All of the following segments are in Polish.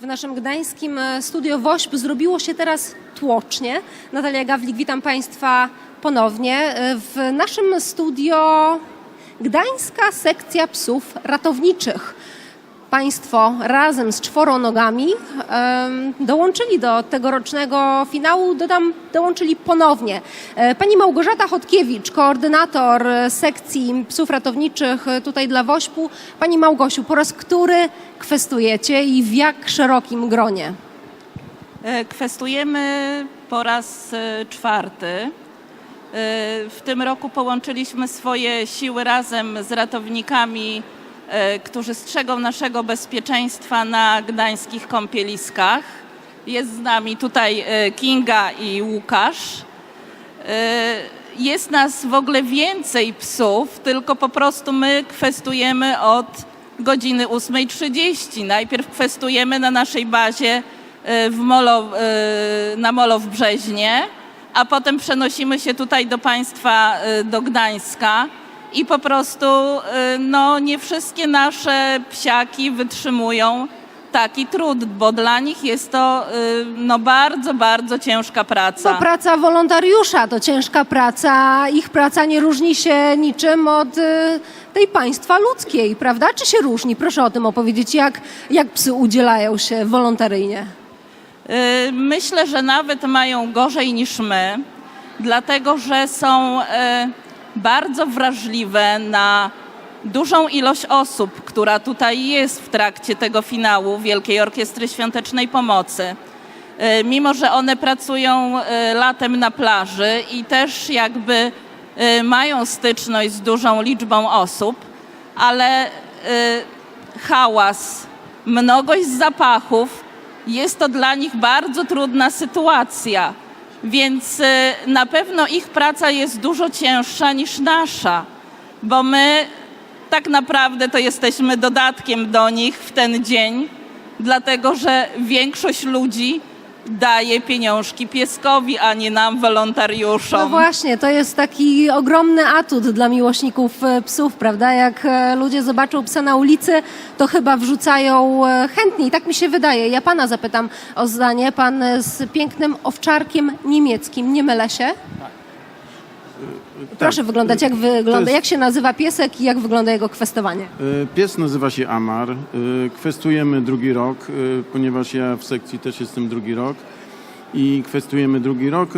W naszym gdańskim e, studio WOŚP zrobiło się teraz tłocznie. Natalia Gawlik, witam Państwa ponownie. E, W naszym studio gdańska sekcja psów ratowniczych. Państwo razem z czworonogami dołączyli do tegorocznego finału, dodam, dołączyli ponownie. E, Pani Małgorzata Chodkiewicz, koordynator sekcji psów ratowniczych tutaj dla Wośpu. Pani Małgosiu, po raz który kwestujecie i w jak szerokim gronie? E, Kwestujemy po raz e, czwarty. W tym roku połączyliśmy swoje siły razem z ratownikami, którzy strzegą naszego bezpieczeństwa na gdańskich kąpieliskach. Jest z nami tutaj e, Kinga i Łukasz. E, Jest nas w ogóle więcej psów, tylko po prostu my kwestujemy od godziny 8.30. Najpierw kwestujemy na naszej bazie e, w Molo, e, na Molo w Brzeźnie, a potem przenosimy się tutaj do państwa, e, do Gdańska i po prostu e, no, nie wszystkie nasze psiaki wytrzymują taki trud, bo dla nich jest to e, no, bardzo, bardzo ciężka praca. To praca wolontariusza, to ciężka praca. Ich praca nie różni się niczym od e, tej państwa ludzkiej, prawda? Czy się różni? Proszę o tym opowiedzieć, jak, jak psy udzielają się wolontaryjnie. Y, Myślę, że nawet mają gorzej niż my, dlatego że są y, bardzo wrażliwe na dużą ilość osób, która tutaj jest w trakcie tego finału Wielkiej Orkiestry Świątecznej Pomocy. Y, Mimo, że one pracują y, latem na plaży i też jakby y, mają styczność z dużą liczbą osób, ale hałas, mnogość zapachów, jest to dla nich bardzo trudna sytuacja. Więc y, na pewno ich praca jest dużo cięższa niż nasza, bo my tak naprawdę to jesteśmy dodatkiem do nich w ten dzień, dlatego że większość ludzi daje pieniążki pieskowi, a nie nam, wolontariuszom. No właśnie, to jest taki ogromny atut dla miłośników e, psów, prawda? Jak e, ludzie zobaczą psa na ulicy, to chyba wrzucają e, chętniej. Tak mi się wydaje. Ja pana zapytam o zdanie. Pan z pięknym owczarkiem niemieckim, nie mylę się? Proszę Tak. wyglądać, jak wygląda, jest- jak się nazywa piesek i jak wygląda jego kwestowanie. Y, Pies nazywa się Amar. Y, Kwestujemy drugi rok, y, ponieważ ja w sekcji też jestem drugi rok i kwestujemy drugi rok.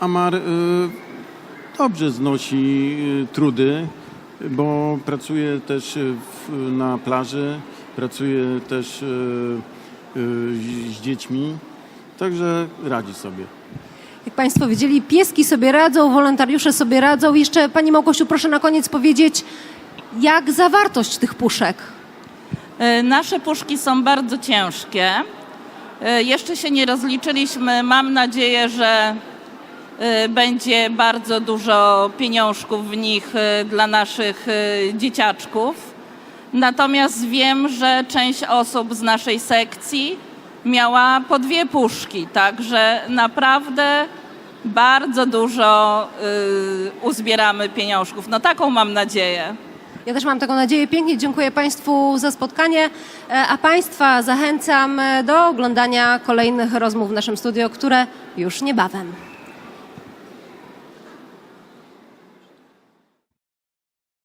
Amar dobrze znosi trudy, bo pracuje też na plaży, pracuje też z dziećmi, także radzi sobie. Jak Państwo widzieli, pieski sobie radzą, wolontariusze sobie radzą. Jeszcze Pani Małgosiu, proszę na koniec powiedzieć, jak zawartość tych puszek? Y, Nasze puszki są bardzo ciężkie. Y, Jeszcze się nie rozliczyliśmy. Mam nadzieję, że y, będzie bardzo dużo pieniążków w nich dla naszych dzieciaczków. Natomiast wiem, że część osób z naszej sekcji miała po dwie puszki, także naprawdę bardzo dużo y, uzbieramy pieniążków. No taką mam nadzieję. Ja też mam taką nadzieję. Pięknie dziękuję Państwu za spotkanie, e, a Państwa zachęcam do oglądania kolejnych rozmów w naszym studio, które już niebawem.